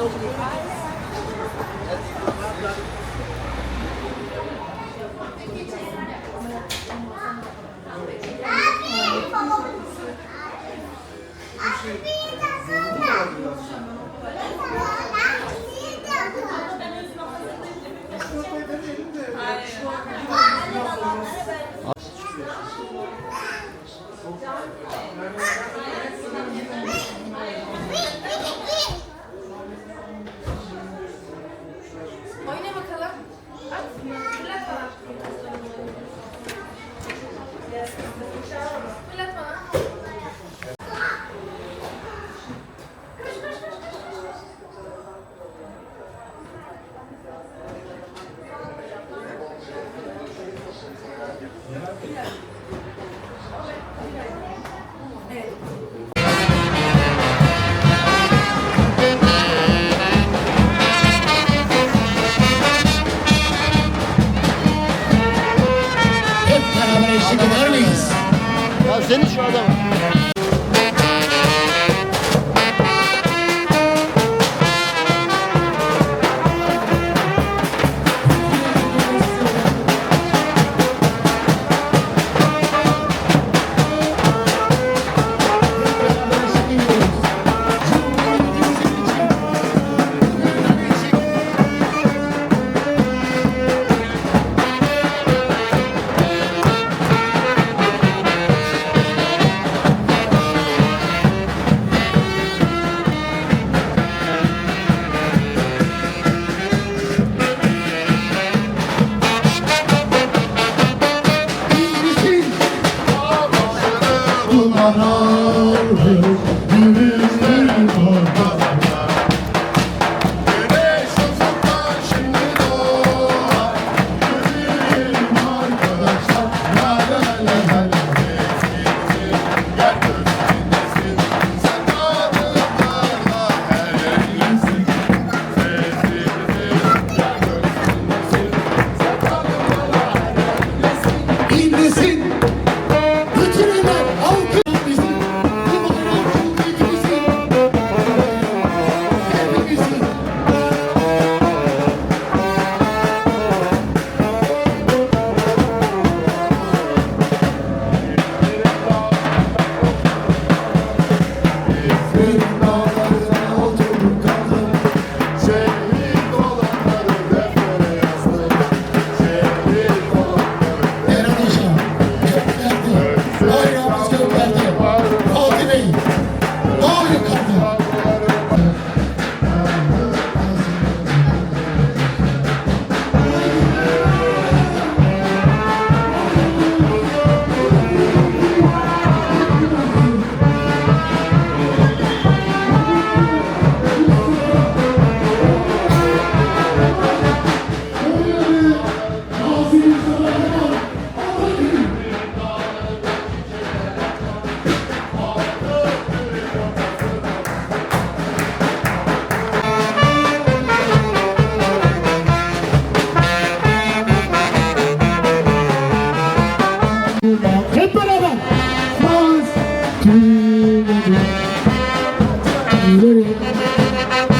novo. করো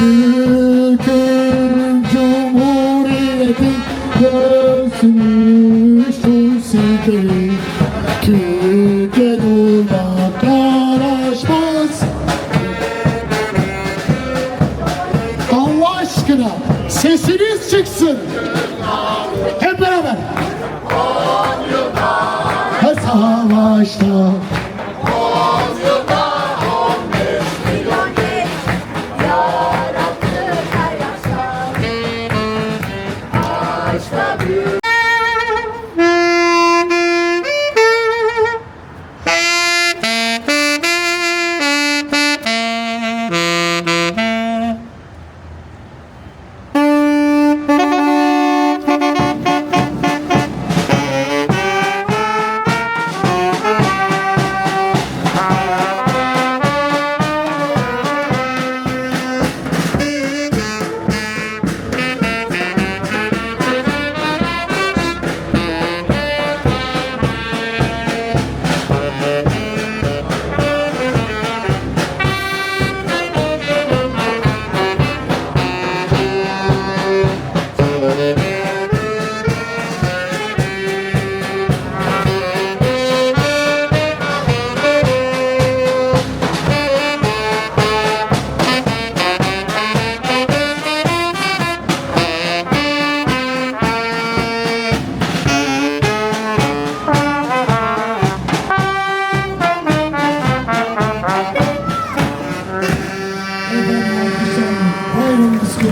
Türkiye'nin Cumhuriyeti görsün şu siteyi Türkiye durmak yaraşmaz. Allah aşkına sesiniz çıksın. Hep beraber. Savaşta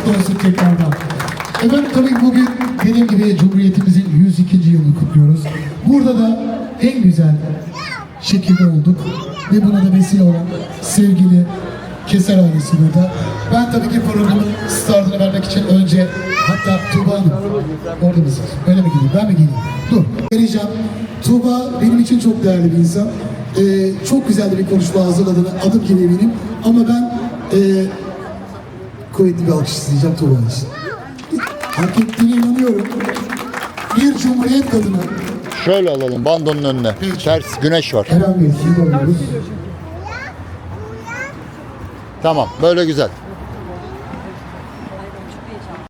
olsun tekrardan. Efendim tabii bugün dediğim gibi Cumhuriyetimizin 102. yılını kutluyoruz. Burada da en güzel şekilde olduk. Ve buna da vesile olan sevgili Keser ailesi burada. Ben tabii ki programın startını vermek için önce hatta Tuğba Hanım orada mısınız? Öyle mi gideyim? Ben mi gideyim? Dur. Vereceğim. Tuğba benim için çok değerli bir insan. Ee, çok güzel bir konuşma hazırladığını adım gibi eminim. Ama ben ee, kuvvetli bir alkış isteyeceğim Tuğba için. Hak ettiğine inanıyorum. Bir cumhuriyet kadını Şöyle alalım bandonun önüne. Ters güneş var. Eren Bey siz alıyoruz. Tamam böyle güzel.